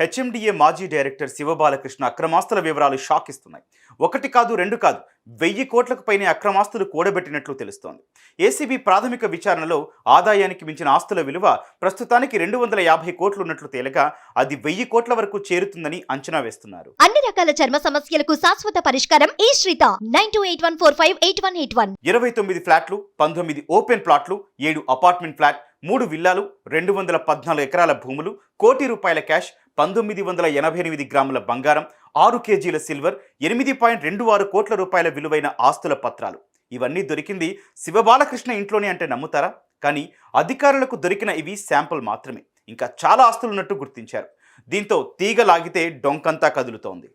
HMDA మాజీ director Shiva Balakrishna అక్రమాస్తుల వివరాలు shock ఇస్తున్నాయి ఒకటి కాదు రెండు కాదు వెయ్యి కోట్లకు పైనే అక్రమాస్తులు కూడబెట్టినట్లు తెలుస్తోంది. ఏసీబీ ప్రాథమిక విచారణలో ఆదాయానికి మించిన ఆస్తుల విలువ ప్రస్తుతానికి రెండు వందల యాభై కోట్లు ఉన్నట్లు తేలగా అది వెయ్యి కోట్ల వరకు చేరుతుందని అంచనా వేస్తున్నారు. అన్ని రకాల చర్మ సమస్యలకు శాశ్వత పరిష్కారం ఈ శ్రీత. Nine two eight one four five eight one eight one. ఇరవై తొమ్మిది ఫ్లాట్లు పంతొమ్మిది ఓపెన్ ప్లాట్లు ఏడు అపార్ట్మెంట్ ఫ్లాట్ మూడు విల్లాలు రెండు వందల పద్నాలుగు ఎకరాల భూములు కోటి రూపాయల క్యాష్ పంతొమ్మిది వందల ఎనభై ఎనిమిది గ్రాముల బంగారం ఆరు కేజీల సిల్వర్ ఎనిమిది పాయింట్ రెండు ఆరు కోట్ల రూపాయల విలువైన ఆస్తుల పత్రాలు. ఇవన్నీ దొరికింది శివబాలకృష్ణ ఇంట్లోనే అంటే నమ్ముతారా? కానీ అధికారులకు దొరికిన ఇవి శాంపుల్ మాత్రమే. ఇంకా చాలా ఆస్తులున్నట్టు గుర్తించారు. దీంతో తీగ లాగితే డొంకంతా కదులుతోంది.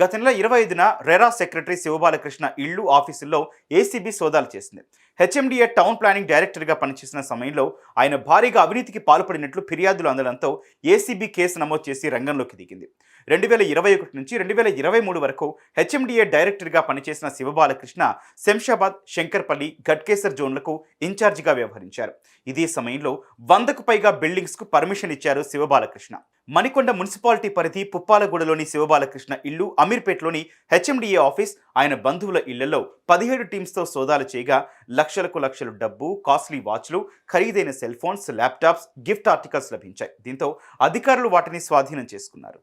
గత నెల ఇరవై ఐదున రెరా సెక్రటరీ శివబాలకృష్ణ ఇళ్ళు ఆఫీసుల్లో ఏసీబీ సోదాలు చేసింది. హెచ్ఎండిఏ టౌన్ ప్లానింగ్ డైరెక్టర్గా పనిచేసిన సమయంలో ఆయన భారీగా అవినీతికి పాల్పడినట్లు ఫిర్యాదులు అందడంతో ఏసీబీ కేసు నమోదు చేసి రంగంలోకి దిగింది. రెండు వేల ఇరవై ఒకటి నుంచి రెండు వేల ఇరవై మూడు వరకు హెచ్ఎండిఏ డైరెక్టర్గా పనిచేసిన శివబాలకృష్ణ శంషాబాద్ శంకర్పల్లి గట్కేసర్ జోన్లకు ఇన్ఛార్జిగా వ్యవహరించారు. ఇదే సమయంలో వందకు పైగా బిల్డింగ్స్కు పర్మిషన్ ఇచ్చారు శివబాలకృష్ణ. మణికొండ మున్సిపాలిటీ పరిధి పుప్పాలగూడలోని శివబాలకృష్ణ ఇల్లు అమీర్పేట్లోని హెచ్ఎండిఏ ఆఫీస్ ఆయన బంధువుల ఇళ్ళలో పదిహేడు టీమ్స్తో సోదాలు చేయగా లక్షలకు లక్షలు డబ్బు కాస్ట్లీ వాచ్లు ఖరీదైన cell phones laptops gift articles లభించాయి. దీంతో అధికారులు వాటిని స్వాధీనం చేసుకున్నారు.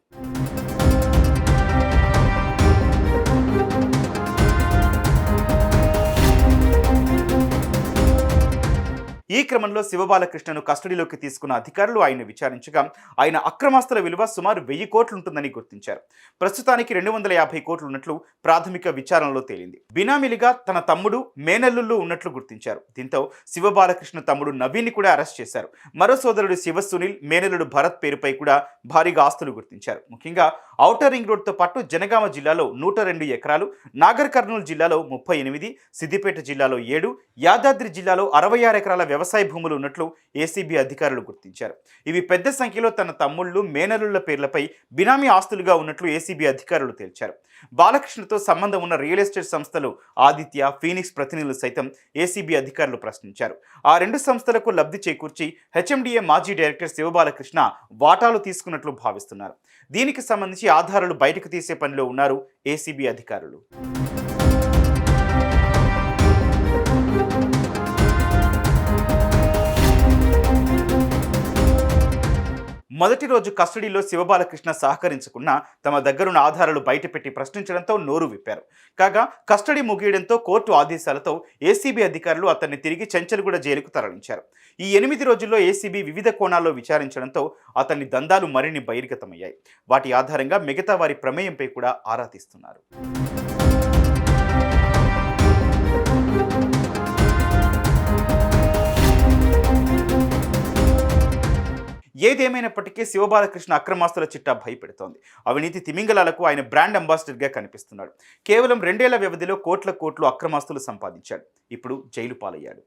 ఈ క్రమంలో శివబాలకృష్ణను కస్టడీలోకి తీసుకున్న అధికారులు ఆయన విచారించగా ఆయన అక్రమాస్తుల విలువ సుమారు వెయ్యి కోట్లు ఉంటుందని గుర్తించారు. ప్రస్తుతానికి రెండు వందల యాభై కోట్లు ఉన్నట్లు ప్రాథమిక విచారణలో తేలింది. బినామీలుగా తన తమ్ముడు మేనల్లుళ్ళు ఉన్నట్లు గుర్తించారు. దీంతో శివబాలకృష్ణ తమ్ముడు నవీన్ని కూడా అరెస్ట్ చేశారు. మరో సోదరుడు శివ సునీల్ మేనల్లుడు భరత్ పేరుపై కూడా భారీగా ఆస్తులు గుర్తించారు. ముఖ్యంగా ఔటర్ రింగ్ రోడ్తో పాటు జనగామ జిల్లాలో నూట రెండు ఎకరాలు నాగర్ కర్నూలు జిల్లాలో ముప్పై ఎనిమిది సిద్దిపేట జిల్లాలో ఏడు యాదాద్రి జిల్లాలో అరవై ఆరు ఎకరాల వ్యవసాయ వ్యవసాయ భూములు ఉన్నట్లు ఏసీబీ అధికారులు గుర్తించారు. ఇవి పెద్ద సంఖ్యలో తన తమ్ముళ్ళు మేనలుళ్ళ పేర్లపై బినామీ ఆస్తులుగా ఉన్నట్లు ఏసీబీ అధికారులు తేల్చారు. బాలకృష్ణతో సంబంధం ఉన్న రియల్ ఎస్టేట్ సంస్థలు ఆదిత్య ఫీనిక్స్ ప్రతినిధులు సైతం ఏసీబీ అధికారులు ప్రశ్నించారు. ఆ రెండు సంస్థలకు లబ్ధి చేకూర్చి హెచ్ఎండిఏ మాజీ డైరెక్టర్ శివబాలకృష్ణ వాటాలు తీసుకున్నట్లు భావిస్తున్నారు. దీనికి సంబంధించి ఆధారాలు బయటకు తీసే పనిలో ఉన్నారు ఏసీబీ అధికారులు. మొదటి రోజు కస్టడీలో శివబాలకృష్ణ సహకరించకున్నా తమ దగ్గరున్న ఆధారాలు బయటపెట్టి ప్రశ్నించడంతో నోరు విప్పారు. కాగా కస్టడీ ముగియడంతో కోర్టు ఆదేశాలతో ఏసీబీ అధికారులు అతన్ని తిరిగి చెంచల్గూడ జైలుకు తరలించారు. ఈ ఎనిమిది రోజుల్లో ఏసీబీ వివిధ కోణాల్లో విచారించడంతో అతన్ని దందాలు మరిన్ని బహిర్గతమయ్యాయి. వాటి ఆధారంగా మిగతా వారి ప్రమేయంపై కూడా ఆరా తీస్తున్నారు. ఏదేమైనప్పటికీ శివబాలకృష్ణ అక్రమాస్తుల చిట్టా భయపెడుతోంది. అవినీతి తిమింగలాలకు ఆయన బ్రాండ్ అంబాసిడర్గా కనిపిస్తున్నాడు. కేవలం రెండేళ్ళ వ్యవధిలో కోట్ల కోట్లు అక్రమాస్తులు సంపాదించాడు. ఇప్పుడు జైలు పాలయ్యాడు.